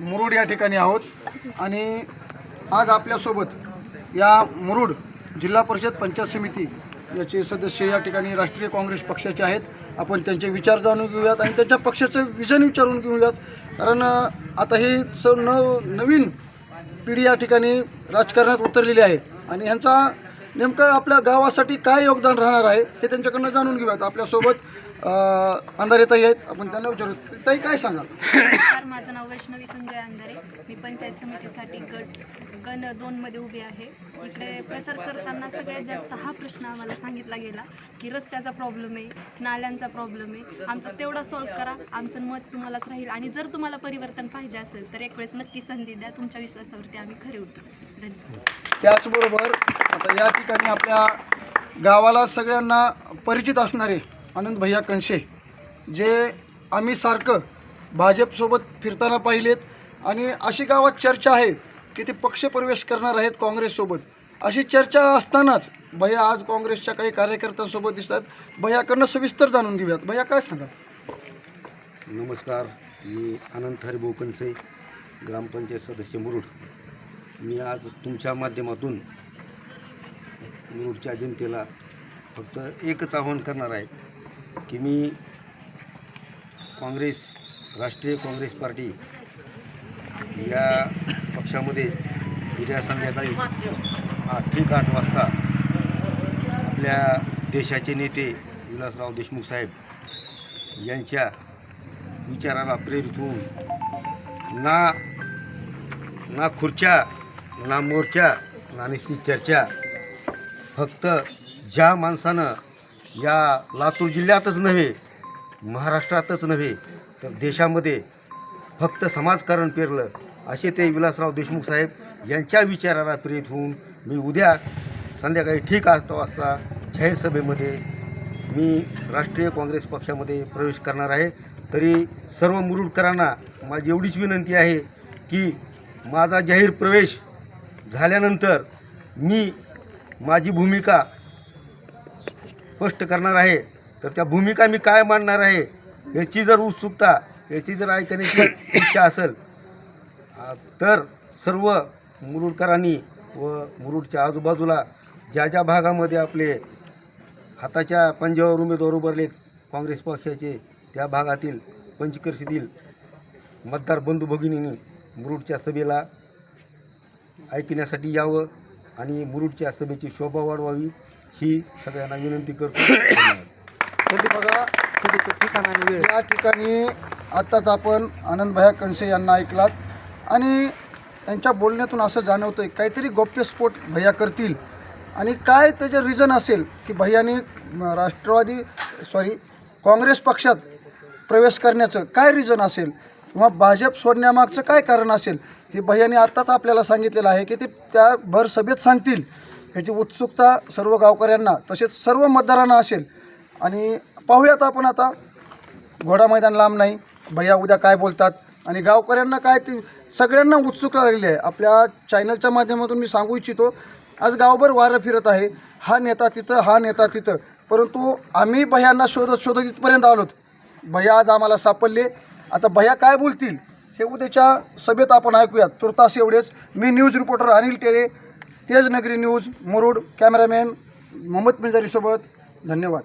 मुरुड या ठिकाणी आहोत. आणि आज आपल्यासोबत या मुरुड जिल्हा परिषद पंचायत समिती याचे सदस्य या ठिकाणी राष्ट्रीय काँग्रेस पक्षाचे आहेत. आपण त्यांचे विचार जाणून घेऊयात आणि त्यांच्या पक्षाचं विजन विचारून घेऊयात. कारण आता ही स न नवीन पिढी या ठिकाणी राजकारणात उतरलेली आहे. आणि ह्यांचा नेमकं आपल्या गावासाठी काय योगदान राहणार आहे हे त्यांच्याकडनं जाणून घेऊयात. आपल्यासोबत अ, अंधारेताई आहेत. आपण त्यांना विचारू. ताई काय सांगाल? नमस्कार माझं नाव वैष्णवी संजय अंधारे. मी पंचायत समितीसाठी गट गण दोनमध्ये उभी आहे. इकडे प्रचार करताना सगळ्यात जास्त हा प्रश्न आम्हाला सांगितला गेला की रस्त्याचा प्रॉब्लेम आहे नाल्यांचा प्रॉब्लेम आहे. आमचं तेवढा सॉल्व्ह करा. आमचं मत तुम्हालाच राहील. आणि जर तुम्हाला परिवर्तन पाहिजे असेल तर एक वेळेस नक्की संधी द्या. तुमच्या विश्वासावरती आम्ही खरे उतरू. धन्यवाद. त्याचबरोबर आता या ठिकाणी आपल्या गावाला सगळ्यांना परिचित असणारे आनंद भैया कणशे जे आम्ही सारखं भाजपसोबत फिरताना पाहिलेत आणि अशी गावात चर्चा आहे की ते पक्षप्रवेश करणार आहेत काँग्रेससोबत. अशी चर्चा असतानाच भैया आज काँग्रेसच्या काही कार्यकर्त्यांसोबत दिसतात. भैयाकडनं सविस्तर जाणून घेऊयात. भैया काय सांगा नमस्कार. मी आनंद हरिभाऊ कंसे ग्रामपंचायत सदस्य मुरुड. मी आज तुमच्या माध्यमातून मुरुडच्या जनतेला फक्त एकच आवाहन करणार आहे की मी काँग्रेस राष्ट्रीय काँग्रेस पार्टी या पक्षामध्ये उद्या संध्याकाळी आठ ठीक आठ वाजता आपल्या देशाचे नेते विलासराव देशमुख साहेब यांच्या विचाराला प्रेरित होऊन ना ना खुर्च्या ना मोर्चा ना नुसती चर्चा फक्त ज्या माणसानं या लातूर जिल्ह्यातच नव्हे महाराष्ट्रातच नव्हे तर देशामध्ये फक्त समाजकारण पेरलं असे ते विलासराव देशमुख साहेब यांच्या विचाराला प्रेरित होऊन मी उद्या संध्याकाळी ठीक असतो वाजता जाहीर सभेमध्ये मी राष्ट्रीय काँग्रेस पक्षामध्ये प्रवेश करणार आहे. तरी सर्व मुरुडकरांना माझी एवढीच विनंती आहे की माझा जाहीर प्रवेश झाल्यानंतर मी माझी भूमिका स्पष्ट करणार आहे. तर त्या भूमिका मी काय मांडणार आहे याची जर उत्सुकता याची जर ऐकण्याची इच्छा असेल तर सर्व मुरुडकरांनी व मुरुडच्या आजूबाजूला ज्या ज्या भागामध्ये आपले हाताच्या पंजावर उमेदवार उभारलेत काँग्रेस पक्षाचे त्या भागातील पंचकर्षीतील मतदार बंधू भगिनींनी मुरुडच्या सभेला ऐकण्यासाठी यावं. आणि मुरुडच्या सभेची शोभा वाढवावी ही सगळ्यांना विनंती करतो. शेवटी बघा या ठिकाणी आत्ताच आपण आनंदभाया कणसे यांना ऐकलात आणि त्यांच्या बोलण्यातून असं जाणवतं आहे काहीतरी गौप्यस्फोट भैया करतील. आणि काय त्याचं रिझन असेल की भैयानी राष्ट्रवादी सॉरी काँग्रेस पक्षात प्रवेश करण्याचं काय रिझन असेल? किंवा भाजप सोडण्यामागचं काय कारण असेल? हे भैयाने आत्ताच आपल्याला सांगितलेलं आहे की ते त्या भर सभेत सांगतील. ह्याची उत्सुकता सर्व गावकऱ्यांना तसेच सर्व मतदारांना असेल. आणि पाहूयात आपण आता घोडा मैदान लांब नाही भैया उद्या काय बोलतात आणि गावकऱ्यांना काय ते सगळ्यांना उत्सुकता लागली आहे. आपल्या चॅनलच्या माध्यमातून मी सांगू इच्छितो आज गावभर वारं फिरत आहे. हा नेता तिथं हा नेता तिथं. परंतु आम्ही भयांना शोधत शोधत इथपर्यंत आलोत. भैया आज आम्हाला सापडले. आता भैया काय बोलतील? हे उद्याच्या सभेत आपण ऐकूयात. तुर्तास एवढेच. मी news reporter Anil Tele. Tejnagari news Murud cameraman Mohammed मिजारीसोबत धन्यवाद.